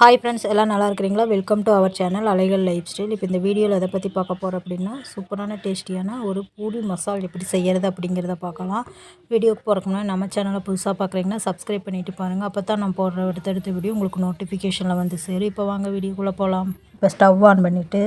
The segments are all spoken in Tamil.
ஹாய் ஃப்ரெண்ட்ஸ் எல்லாம் நல்லா இருக்கிறீங்களா? Welcome to our channel Alaigal lifestyle இப்போ இந்த வீடியோவில் எதை பற்றி பார்க்க போகிறோம் அப்படின்னா சூப்பரான டேஸ்டியான ஒரு பூரி மசால் எப்படி செய்கிறது அப்படிங்கிறத பார்க்கலாம். வீடியோக்கு போகிறக்கு நம்ம சேனலை புதுசாக பார்க்குறீங்கன்னா சப்ஸ்கிரைப் பண்ணிவிட்டு பாருங்கள் அப்போ தான் நான் போடுற அடுத்தடுத்த வீடியோ உங்களுக்கு நோட்டிஃபிகேஷனில் வந்து சரி இப்போ வாங்க வீடியோக்குள்ளே போகலாம் இப்போ ஸ்டவ் ஆன் பண்ணிவிட்டு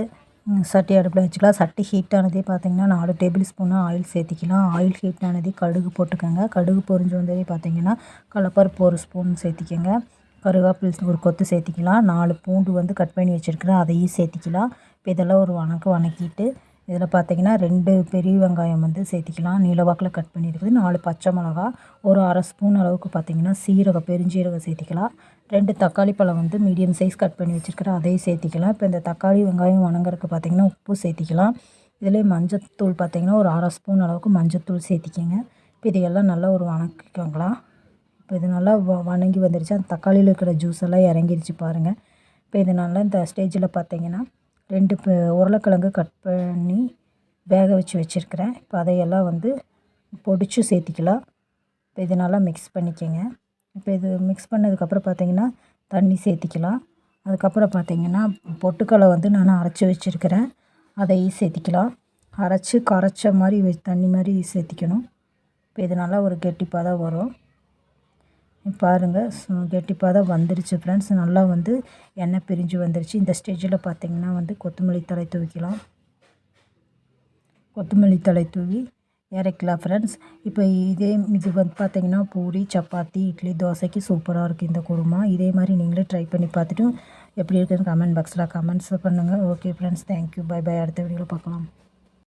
சட்டி அடுப்பில் வச்சுக்கலாம். சட்டி ஹீட் ஆனதே பார்த்திங்கன்னா நாலு டேபிள் ஸ்பூனு ஆயில் சேர்த்திக்கலாம். ஆயில் ஹீட் ஆனதே கடுகு போட்டுக்கோங்க. கடுகு பொறிஞ்சு வந்ததே பார்த்திங்கன்னா கடலப்பருப்பு ஒரு ஸ்பூன் சேர்த்திக்கோங்க. கருவேப்பில் ஒரு கொத்து சேர்த்திக்கலாம். நாலு பூண்டு வந்து கட் பண்ணி வச்சுருக்கிறேன். அதையும் சேர்த்திக்கலாம். இப்போ இதெல்லாம் ஒரு வணக்கம் வணக்கிட்டு இதில் பார்த்திங்கன்னா ரெண்டு பெரிய வெங்காயம் வந்து சேர்த்திக்கலாம். நீளவாக்கில் கட் பண்ணியிருக்குது நாலு பச்சை மிளகா ஒரு அரை ஸ்பூன் அளவுக்கு பார்த்திங்கன்னா சீரகம் பெருஞ்சீரகம் சேர்த்திக்கலாம். ரெண்டு தக்காளி பழம் வந்து மீடியம் சைஸ் கட் பண்ணி வச்சுருக்கிறேன். அதையும் சேர்த்திக்கலாம். இப்போ இந்த தக்காளி வெங்காயம் வணங்குறதுக்கு பார்த்திங்கன்னா உப்பு சேர்த்திக்கலாம். இதிலே மஞ்சத்தூள் பார்த்திங்கன்னா ஒரு அரை ஸ்பூன் அளவுக்கு மஞ்சத்தூள் சேர்த்திக்கங்க. இப்போ இதையெல்லாம் நல்லா ஒரு வணக்கிக்கோங்களா இப்போ இது நல்லா வ வணங்கி வந்துருச்சு. அந்த தக்காளியில் இருக்கிற ஜூஸ் எல்லாம் இறங்கிருச்சு பாருங்கள் இப்போ இதனால் இந்த ஸ்டேஜில் பார்த்தீங்கன்னா ரெண்டு உருளைக்கிழங்கு கட் பண்ணி வேக வச்சு வச்சுருக்கிறேன். இப்போ அதையெல்லாம் வந்து பொடிச்சு சேர்த்திக்கலாம். இப்போ இது நல்லா மிக்ஸ் பண்ணிக்கோங்க. இப்போ இது மிக்ஸ் பண்ணதுக்கப்புறம் பார்த்திங்கன்னா தண்ணி சேர்த்திக்கலாம். அதுக்கப்புறம் பார்த்திங்கன்னா பொட்டுக்களை வந்து நான் அரைச்சி வச்சுருக்கிறேன். அதையும் சேர்த்திக்கலாம். அரைச்சி கரைச்ச மாதிரி தண்ணி மாதிரி சேர்த்திக்கணும். இப்போ இது நல்லா ஒரு கெட்டிப்பாக தான் வரும். பாருங்கள் கெட்டிப்பாக தான் வந்துருச்சு ஃப்ரெண்ட்ஸ் நல்லா வந்து எண்ணெய் பிரிஞ்சு வந்துருச்சு. இந்த ஸ்டேஜில் பார்த்திங்கன்னா வந்து கொத்தமல்லி தலை தூவிக்கலாம். கொத்தமல்லி தலை தூவி இறக்கலாம் ஃப்ரெண்ட்ஸ் இப்போ இதே இது வந்து பார்த்திங்கன்னா பூரி சப்பாத்தி இட்லி தோசைக்கு சூப்பராக இருக்குது இந்த குருமா. இதே மாதிரி நீங்களே ட்ரை பண்ணி பார்த்துட்டு எப்படி இருக்குதுன்னு கமெண்ட் பாக்ஸில் கமெண்ட்ஸ் பண்ணுங்கள் okay friends thank you bye bye அடுத்த வீடியோவில் பார்க்கலாம்.